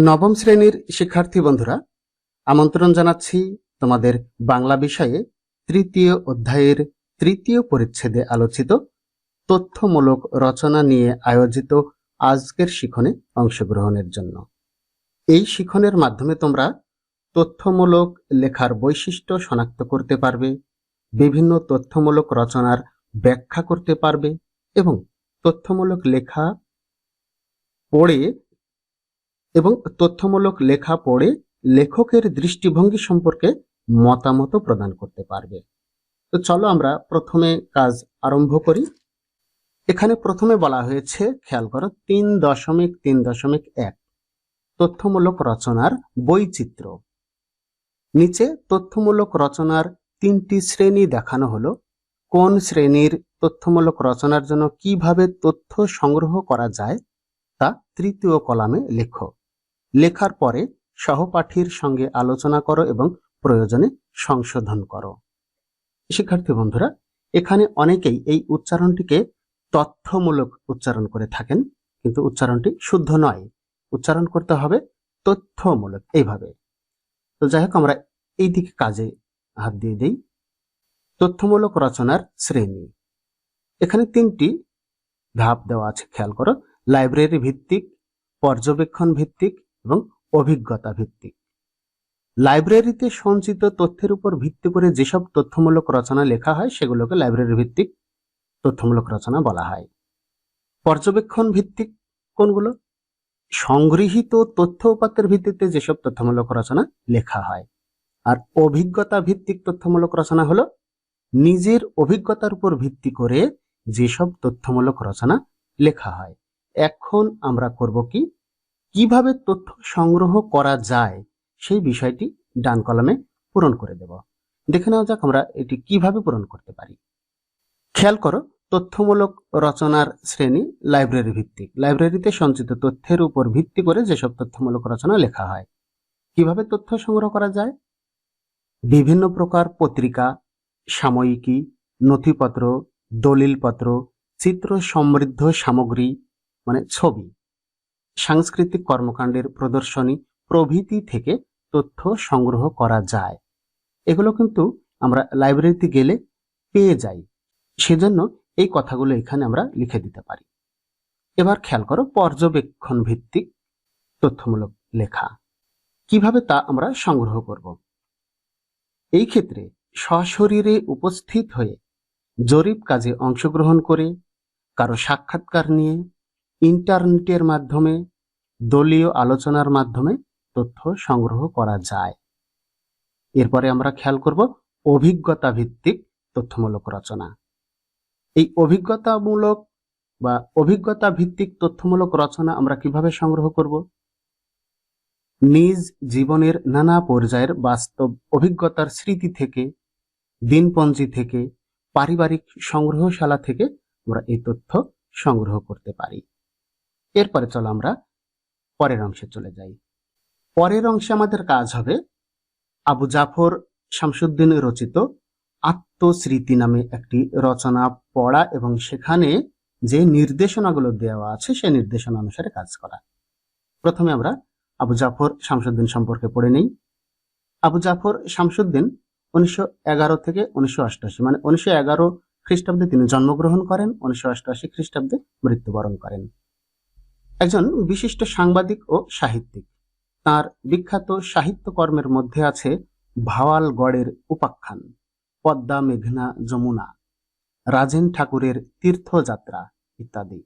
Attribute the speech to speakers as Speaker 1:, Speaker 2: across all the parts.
Speaker 1: নবম শ্রেণির শিক্ষার্থী বন্ধুরা, আমন্ত্রণ জানাচ্ছি তোমাদের বাংলা বিষয়ে তৃতীয় অধ্যায়ের তৃতীয় পরিচ্ছেদে আলোচিত তথ্যমূলক রচনা নিয়ে আয়োজিত আজকের শিখনে অংশগ্রহণের জন্য। এই শিখনের মাধ্যমে তোমরা তথ্যমূলক লেখার বৈশিষ্ট্য শনাক্ত করতে পারবে, বিভিন্ন তথ্যমূলক রচনার ব্যাখ্যা করতে পারবে এবং তথ্যমূলক লেখা পড়ে এবং তথ্যমূলক লেখা পড়ে লেখকের দৃষ্টিভঙ্গি সম্পর্কে মতামত প্রদান করতে পারবে। তো চলো আমরা প্রথমে কাজ আরম্ভ করি। এখানে প্রথমে বলা হয়েছে, খেয়াল করো, তিন দশমিক তিন দশমিক এক, তথ্যমূলক রচনার বৈচিত্র্য। নিচে তথ্যমূলক রচনার তিনটি শ্রেণি দেখানো হলো। কোন শ্রেণির তথ্যমূলক রচনার জন্য কীভাবে তথ্য সংগ্রহ করা যায় তা তৃতীয় কলামে লেখো। লেখার পরে সহপাঠীর সঙ্গে আলোচনা করো এবং প্রয়োজনে সংশোধন করো। শিক্ষার্থী বন্ধুরা, এখানে অনেকেই এই উচ্চারণটিকে তথ্যমূলক উচ্চারণ করে থাকেন, কিন্তু উচ্চারণটি শুদ্ধ নয়। উচ্চারণ করতে হবে তথ্যমূলক এইভাবে। তো যাই হোক, আমরা এই দিকে কাজে হাত দিয়ে দিই। তথ্যমূলক রচনার শ্রেণি। এখানে তিনটি ধাপ দেওয়া আছে, খেয়াল করো। লাইব্রেরি ভিত্তিক, পর্যবেক্ষণ ভিত্তিক এবং অভিজ্ঞতা ভিত্তিক লাইব্রেরিতে সঞ্চিত তথ্যের উপর ভিত্তি করে যেসব তথ্যমূলক রচনা লেখা হয়, সেগুলোকে লাইব্রেরি ভিত্তিক তথ্যমূলক রচনা বলা হয়। পর্যবেক্ষণ ভিত্তিক কোনগুলো? সংগৃহীত তথ্য উপাত্তের ভিত্তিতে যেসব তথ্যমূলক রচনা লেখা হয়। আর অভিজ্ঞতা ভিত্তিক তথ্যমূলক রচনা হলো নিজের অভিজ্ঞতার উপর ভিত্তি করে যেসব তথ্যমূলক রচনা লেখা হয়। এখন আমরা করব কি? কীভাবে তথ্য সংগ্রহ করা যায়, সেই বিষয়টি ডান কলমে পূরণ করে দেব। দেখে নেওয়া যাক আমরা এটি কীভাবে পূরণ করতে পারি। খেয়াল করো, তথ্যমূলক রচনার শ্রেণি লাইব্রেরি ভিত্তিক। লাইব্রেরিতে সঞ্চিত তথ্যের উপর ভিত্তি করে যেসব তথ্যমূলক রচনা লেখা হয়, কীভাবে তথ্য সংগ্রহ করা যায়? বিভিন্ন প্রকার পত্রিকা, সাময়িকী, নথিপত্র, দলিলপত্র, চিত্র সমৃদ্ধ সামগ্রী মানে ছবি সাংস্কৃতিক কর্মকাণ্ডের প্রদর্শনী প্রভৃতি থেকে তথ্য সংগ্রহ করা যায়। এগুলো কিন্তু আমরা লাইব্রেরিতে গেলে পেয়ে যাই। সেজন্য এই কথাগুলো এখানে আমরা লিখে দিতে পারি। এবার খেয়াল করো পর্যবেক্ষণ ভিত্তিক তথ্যমূলক লেখা। কীভাবে তা আমরা সংগ্রহ করব? এই ক্ষেত্রে সশরীরে উপস্থিত হয়ে জরিপ কাজে অংশগ্রহণ করে, কারও সাক্ষাৎকার নিয়ে ইন্টারনেটের মাধ্যমে, দলীয় আলোচনার মাধ্যমে তথ্য সংগ্রহ করা যায়। এরপরে আমরা খেয়াল করব অভিজ্ঞতা ভিত্তিক তথ্যমূলক রচনা। এই অভিজ্ঞতামূলক বা অভিজ্ঞতা ভিত্তিক তথ্যমূলক রচনা আমরা কীভাবে সংগ্রহ করব? নিজ জীবনের নানা পর্যায়ের বাস্তব অভিজ্ঞতার স্মৃতি থেকে, দিনপঞ্জি থেকে, পারিবারিক সংগ্রহশালা থেকে আমরা এই তথ্য সংগ্রহ করতে পারি। এরপরে চলো আমরা পরের অংশে চলে যাই। পরের অংশে আমাদের কাজ হবে আবু জাফর শামসুদ্দিন রচিত আত্মস্মৃতি নামে একটি রচনা পড়া এবং সেখানে যে নির্দেশনাগুলো দেওয়া আছে সেই নির্দেশনা অনুসারে কাজ করা। প্রথমে আমরা আবু জাফর শামসুদ্দিন সম্পর্কে পড়ে নেই। আবু জাফর শামসুদ্দিন উনিশশো এগারো থেকে উনিশশো মানে উনিশশো এগারো খ্রিস্টাব্দে তিনি জন্মগ্রহণ করেন, উনিশশো খ্রিস্টাব্দে মৃত্যুবরণ করেন। একজন বিশিষ্ট সাংবাদিক ও সাহিত্যিক। তার বিখ্যাত সাহিত্যকর্মের মধ্যে আছে ভাওয়ালগড়ের উপাখ্যান, পদ্মা মেঘনা যমুনা, রাজেন ঠাকুরের তীর্থযাত্রা ইত্যাদি।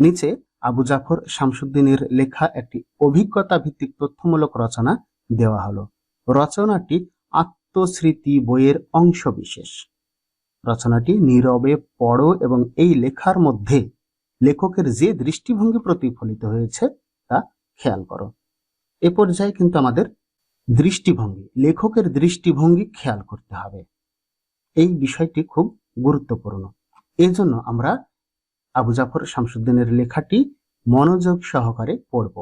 Speaker 1: নিচে আবু জাফর শামসুদ্দিনের লেখা একটি অভিজ্ঞতা ভিত্তিক তথ্যমূলক রচনা দেওয়া হলো। রচনাটি আত্মস্মৃতি বইয়ের অংশ বিশেষ রচনাটি নীরবে পড়ো এবং এই লেখার মধ্যে লেখকের যে দৃষ্টিভঙ্গি প্রতিফলিত হয়েছে, তা খেয়াল করো। এ পর্যায়ে কিন্তু আমাদের দৃষ্টিভঙ্গি, লেখকের দৃষ্টিভঙ্গি খেয়াল করতে হবে। এই বিষয়টি খুব গুরুত্বপূর্ণ। এই জন্য আমরা আবু জাফর শামসুদ্দিনের লেখাটি মনোযোগ সহকারে পড়ব।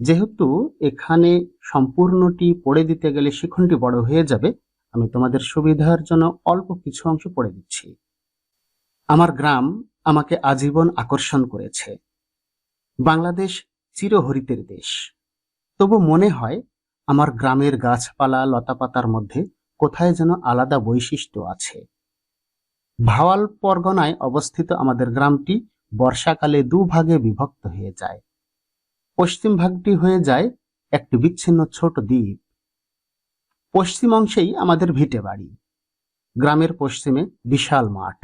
Speaker 1: যেহেতু এখানে সম্পূর্ণটি পড়ে দিতে গেলে শিখনটি বড় হয়ে যাবে, আমি তোমাদের সুবিধার জন্য অল্প কিছু অংশ পড়ে দিচ্ছি। আমার গ্রাম আমাকে আজীবন আকর্ষণ করেছে। বাংলাদেশ চিরহরিতের দেশ। তবু মনে হয়, আমার গ্রামের গাছপালা লতাপাতার মধ্যে কোথায় যেন আলাদা বৈশিষ্ট্য আছে। ভাওয়াল পরগনায় অবস্থিত আমাদের গ্রামটি বর্ষাকালে দুভাগে বিভক্ত হয়ে যায়। পশ্চিম ভাগটি হয়ে যায় একটি বিচ্ছিন্ন ছোট দ্বীপ। পশ্চিম অংশেই আমাদের ভিটে বাড়ি গ্রামের পশ্চিমে বিশাল মাঠ।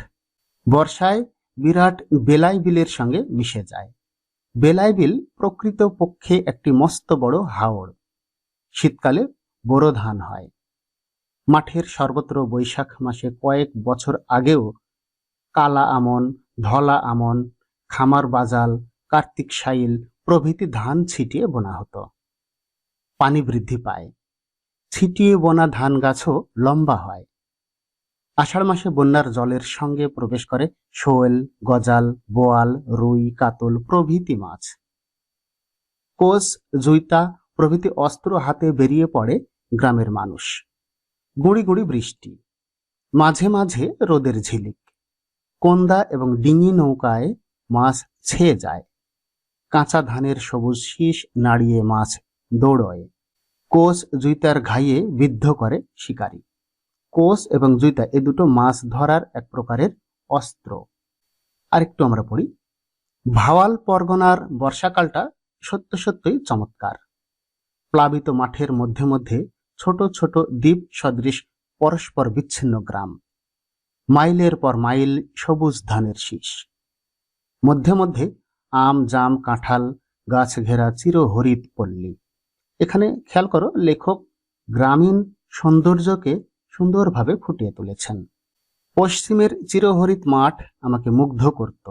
Speaker 1: বর্ষায় বিরাট বেলাই বিলের সঙ্গে মিশে যায়। বেলাই বিল প্রকৃত পক্ষে একটি মস্ত বড় হাওড়। শীতকালে বোরো ধান হয়। মাঠের সর্বত্র বৈশাখ মাসে কয়েক বছর আগেও কালা আমন, ধলা আমন, খামার বাজাল, কার্তিক সাইল প্রভৃতি ধান ছিটিয়ে বোনা হতো। পানি বৃদ্ধি পায়। ছিটিয়ে বোনা ধান গাছও লম্বা হয়। আষাঢ় মাসে বন্যার জলের সঙ্গে প্রবেশ করে শোয়েল গজাল, বোয়াল, রুই, কাতল প্রভৃতি মাছ। কোষ, জুইতা প্রভৃতি অস্ত্র হাতে বেরিয়ে পড়ে গ্রামের মানুষ। গুঁড়ি গুঁড়ি বৃষ্টি, মাঝে মাঝে রোদের ঝিলিক। কন্দা এবং ডিঙি নৌকায় মাছ ছেয়ে যায়। কাঁচা ধানের সবুজ শীষ নাড়িয়ে মাছ দৌড়য়। কোষ, জুইতার ঘাইয়ে বিদ্ধ করে শিকারী। কোষ এবং জুইতা এ দুটো মাছ ধরার এক প্রকারের অস্ত্র। আরেকটু আমরা পড়ি। ভাওয়াল পরগনার বর্ষাকালটা সত্য সত্যই চমৎকার। প্লাবিত মাঠের মধ্যে মধ্যে ছোট ছোট দ্বীপ সদৃশ পরস্পর বিচ্ছিন্ন গ্রাম। মাইলের পর মাইল সবুজ ধানের শীষ। মধ্যে মধ্যে আম, জাম, কাঁঠাল, গাছ ঘেরা চিরহরিত পল্লী। এখানে খেয়াল করো, লেখক গ্রামীণ সৌন্দর্যকে সুন্দরভাবে ফুটিয়ে তুলেছেন। পশ্চিমের চিরহরিত মাঠ আমাকে মুগ্ধ করত।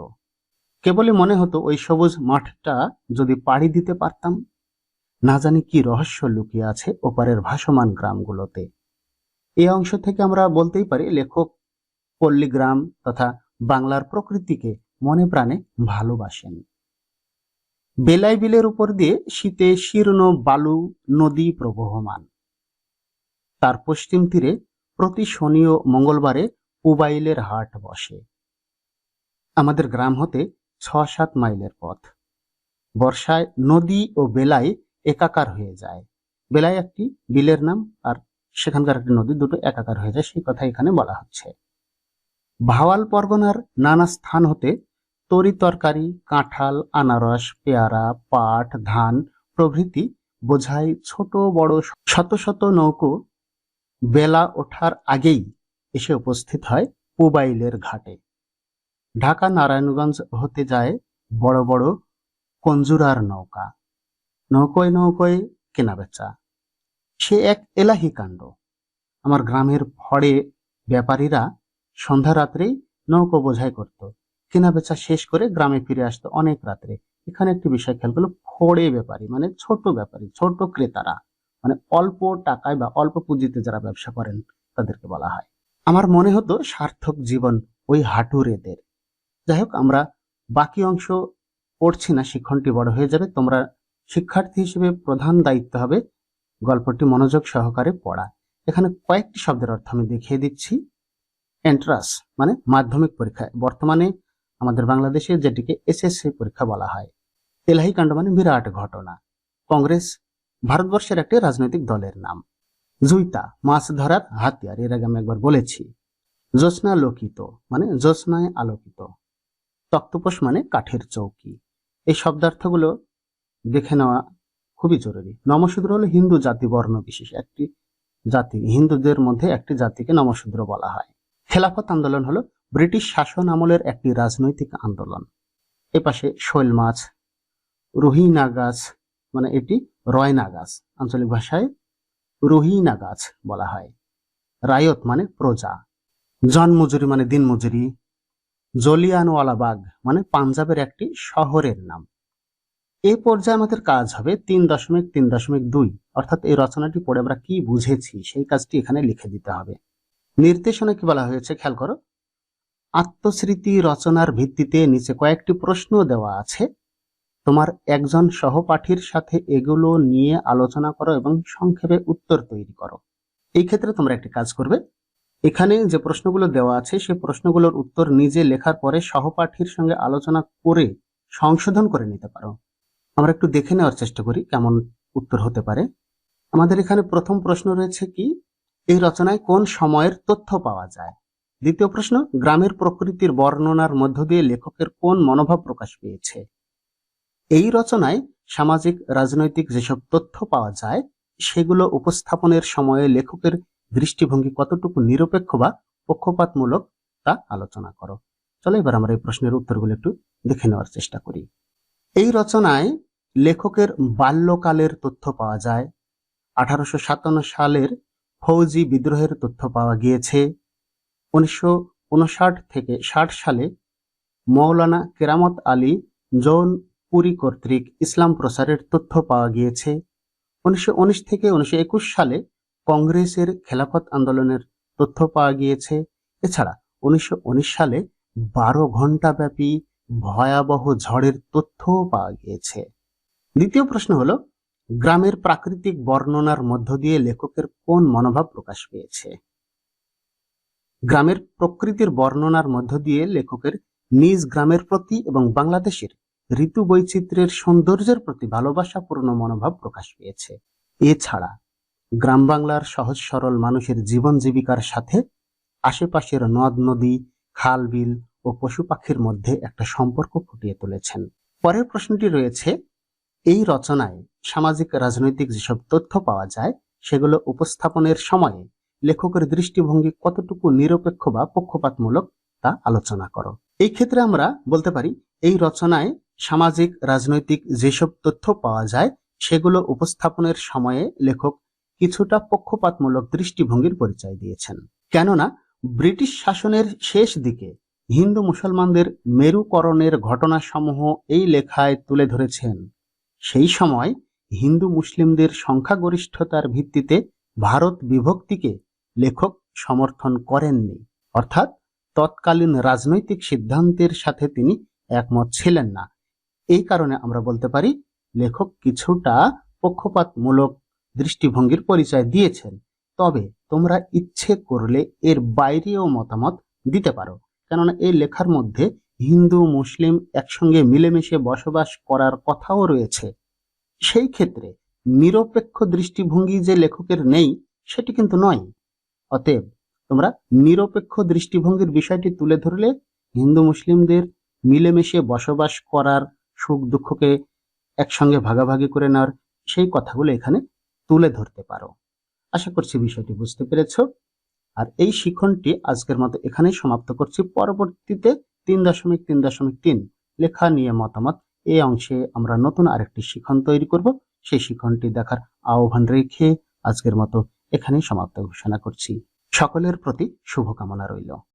Speaker 1: কেবলই মনে হতো ওই সবুজ মাঠটা যদি পাড়ি দিতে পারতাম। না জানি কি রহস্য লুকিয়ে আছে ওপারের ভাসমান গ্রামগুলোতে। এই অংশ থেকে আমরা বলতেই পারি লেখক পল্লীগ্রাম তথা বাংলার প্রকৃতিকে মনে প্রাণে ভালোবাসেন। বেলাই বিলের উপর দিয়ে শীতে শীর্ণ বালু নদী প্রবহমান। তার পশ্চিম তীরে প্রতি শনি ও মঙ্গলবারে পুবাইলের হাট বসে। আমাদের গ্রাম হতে ছ সাত মাইলের পথ। বর্ষায় নদী ও বেলায় একাকার হয়ে যায়। বেলায় একটি বিলের নাম আর সেখানকার একটি নদী দুটো একাকার হয়ে যায়, সেই কথা এখানে বলা হচ্ছে। ভাওয়াল পরগনার নানা স্থান হতে তরি তরকারি, কাঁঠাল, আনারস, পেয়ারা, পাট, ধান প্রভৃতি বোঝাই ছোট বড় শত শত নৌকো বেলা ওঠার আগেই এসে উপস্থিত হয় পুবাইলের ঘাটে। ঢাকা নারায়ণগঞ্জ হতে যায় বড় বড় কঞ্জুরার নৌকা। নৌকোয় নৌকোয় কেনাবেচা। সে এক এলাহি কাণ্ড। আমার গ্রামের ফড়ে ব্যাপারীরা সন্ধ্যা রাত্রেই নৌকো বোঝাই করত। কেনাবেচা শেষ করে গ্রামে ফিরে আসতো অনেক রাত্রে। এখানে একটি বিষয় খেয়াল করল ফড়ে ব্যাপারী মানে ছোট ব্যাপারী, ছোট ক্রেতারা। মানে অল্প টাকায় বা অল্প পুঁজিতে যারা ব্যবসা করেন, তাদেরকে বলা হয়। আমার মনে হতো সার্থক জীবন ওই হাঁটুর এদের যাই হোক, আমরা বাকি অংশ পড়ছি না, শিক্ষণটি বড় হয়ে যাবে। তোমরা শিক্ষার্থী হিসেবে প্রধান দায়িত্ব হবে গল্পটি মনোযোগ সহকারে পড়া। এখানে কয়েকটি শব্দের অর্থ আমি দেখিয়ে দিচ্ছি। এন্ট্রাস মানে মাধ্যমিক পরীক্ষা। বর্তমানে আমাদের বাংলাদেশে যেটিকে এসএসসি পরীক্ষা বলা হয়। তেলাহি কাণ্ড মানে বিরাট ঘটনা। কংগ্রেস ভারতবর্ষের একটি রাজনৈতিক দলের নাম। জুইতা, মাছ ধরার হাতিয়ার, এর আগে আমি একবার বলেছি। জ্যোৎস্না লোকিত মানে জ্যোৎস্নায় আলোকিত। তক্তপোষ মানে কাঠের চৌকি। এই শব্দার্থগুলো দেখে নেওয়া খুবই জরুরি। নমশূদ্র হলো হিন্দু জাতি বর্ণ বিশেষ। একটি জাতি, হিন্দুদের মধ্যে একটি জাতিকে নমশূদ্র বলা হয়। খেলাফত আন্দোলন হলো ব্রিটিশ শাসন আমলের একটি রাজনৈতিক আন্দোলন। এপাশে শৈল মাছ, রোহিনা গাছ মানে এটি রয়না গাছ আঞ্চলিক ভাষায় রোহিনা গাছ বলা হয়। রায়ত মানে প্রজা। জনমজুরি মানে দিনমজুরি জলিয়ানওয়ালা বাগ মানে পাঞ্জাবের একটি শহরের নাম। এই পর্যায়ে আমাদের কাজ হবে তিন দশমিক তিন দশমিক দুই। অর্থাৎ এই রচনাটি পড়ে আমরা কি বুঝেছি, সেই কাজটি এখানে লিখে দিতে হবে। নির্দেশনা কি বলা হয়েছে, খেয়াল করো? আত্মস্মৃতি রচনার ভিত্তিতে নিচে কয়েকটি প্রশ্ন দেওয়া আছে। তোমার একজন সহপাঠীর সাথে এগুলো নিয়ে আলোচনা করো এবং সংক্ষেপে উত্তর তৈরি করো। এই ক্ষেত্রে তোমরা একটি কাজ করবে। এখানে যে প্রশ্নগুলো দেওয়া আছে সেই প্রশ্নগুলোর উত্তর নিজে লেখার পরে সহপাঠীর সঙ্গে আলোচনা করে সংশোধন করে নিতে পারো। আমরা একটু দেখে নেওয়ার চেষ্টা করি কেমন উত্তর হতে পারে। আমাদের এখানে প্রথম প্রশ্ন রয়েছে কি, এই রচনায় কোন সময়ের তথ্য পাওয়া যায়? দ্বিতীয় প্রশ্ন, গ্রামের প্রকৃতির বর্ণনার মধ্য দিয়ে লেখকের কোন মনোভাব প্রকাশ পেয়েছে? এই রচনায় সামাজিক, রাজনৈতিক যেসব তথ্য পাওয়া যায়, সেগুলো উপস্থাপনের সময়ে লেখকের দৃষ্টিভঙ্গি কতটুকু নিরপেক্ষ বা পক্ষপাতমূলক তা আলোচনা করো। চলো এবার আমরা এই প্রশ্নের উত্তরগুলো একটু দেখে নেওয়ার চেষ্টা করি। এই রচনায় লেখকের বাল্যকালের তথ্য পাওয়া যায়, আঠারোশো সাতান্ন সালের ফৌজি বিদ্রোহের তথ্য পাওয়া গিয়েছে, উনিশশো উনষাট থেকে ষাট সালে মৌলানা কেরামত আলী জৌনপুরি কর্তৃক ইসলাম প্রচারের তথ্য পাওয়া গিয়েছে। উনিশশো উনিশ থেকে উনিশশো একুশ সালে কংগ্রেসের খেলাফত আন্দোলনের তথ্য পাওয়া গিয়েছে। এছাড়া উনিশশো উনিশ সালে বারো ঘণ্টা ব্যাপী ভয়াবহ ঝড়ের তথ্যও পাওয়া গিয়েছে। দ্বিতীয় প্রশ্ন হলো, গ্রামের প্রাকৃতিক বর্ণনার মধ্য দিয়ে লেখকের কোন মনোভাব প্রকাশ পেয়েছে? গ্রামের প্রকৃতির বর্ণনার মধ্য দিয়ে লেখকের নিজ গ্রামের প্রতি এবং বাংলাদেশের ঋতু বৈচিত্র্যের সৌন্দর্যের প্রতি ভালোবাসাপূর্ণ মনোভাব প্রকাশ পেয়েছে। এছাড়া গ্রাম বাংলার সহজ সরল মানুষের জীবন জীবিকার সাথে আশেপাশের নদ নদী, খাল বিল ও পশু পাখির মধ্যে একটা সম্পর্ক ফুটিয়ে তুলেছেন। পরের প্রশ্নটি রয়েছে, এই রচনায় সামাজিক, রাজনৈতিক যেসব তথ্য পাওয়া যায়, সেগুলো উপস্থাপনের সময়ে লেখকের দৃষ্টিভঙ্গি কতটুকু নিরপেক্ষ বা পক্ষপাতমূলক তা আলোচনা করো। এই ক্ষেত্রে আমরা বলতে পারি, এই রচনায় সামাজিক, রাজনৈতিক যেসব তথ্য পাওয়া যায়, সেগুলো উপস্থাপনের সময়ে লেখক কিছুটা পক্ষপাতমূলক দৃষ্টিভঙ্গির পরিচয় দিয়েছেন। কেননা, ব্রিটিশ শাসনের শেষ দিকে হিন্দু মুসলমানদের মেরুকরণের ঘটনাসমূহ এই লেখায় তুলে ধরেছেন। সেই সময় হিন্দু মুসলিমদের সংখ্যাগরিষ্ঠতার ভিত্তিতে ভারত বিভক্তিকে লেখক সমর্থন করেননি। অর্থাৎ তৎকালীন রাজনৈতিক সিদ্ধান্তের সাথে তিনি একমত ছিলেন না। এই কারণে আমরা বলতে পারি, লেখক কিছুটা পক্ষপাতমূলক দৃষ্টিভঙ্গির পরিচয় দিয়েছেন। তবে তোমরা ইচ্ছে করলে এর বাইরেও মতামত দিতে পারো। কেননা এই লেখার মধ্যে হিন্দু, মুসলিম একসঙ্গে মিলেমিশে বসবাস করার কথাও রয়েছে। সেই ক্ষেত্রে নিরপেক্ষ দৃষ্টিভঙ্গি যে লেখকের নেই, সেটি কিন্তু নয়। অতএব তোমরা নিরপেক্ষ দৃষ্টিভঙ্গির বিষয়টি তুলে ধরলে, হিন্দু, মুসলিমদের মিলেমিশে বসবাস করার সুখ দুঃখকে একসঙ্গে ভাগাভাগি করে নেওয়ার সেই কথাগুলো এখানে তুলে ধরতে পারো। আশা করছি বিষয়টি বুঝতে পেরেছ। আর এই শিখনটি আজকের মতো এখানেই সমাপ্ত করছি। পরবর্তীতে তিন দশমিক তিন দশমিক তিন লেখা নিয়ে মতামত এই অংশে আমরা নতুন আরেকটি শিখন তৈরি করব। সেই শিখনটি দেখার আহ্বান রেখে আজকের মতো এখানেই সমাপ্ত ঘোষণা করছি। সকলের প্রতি শুভকামনা রইল।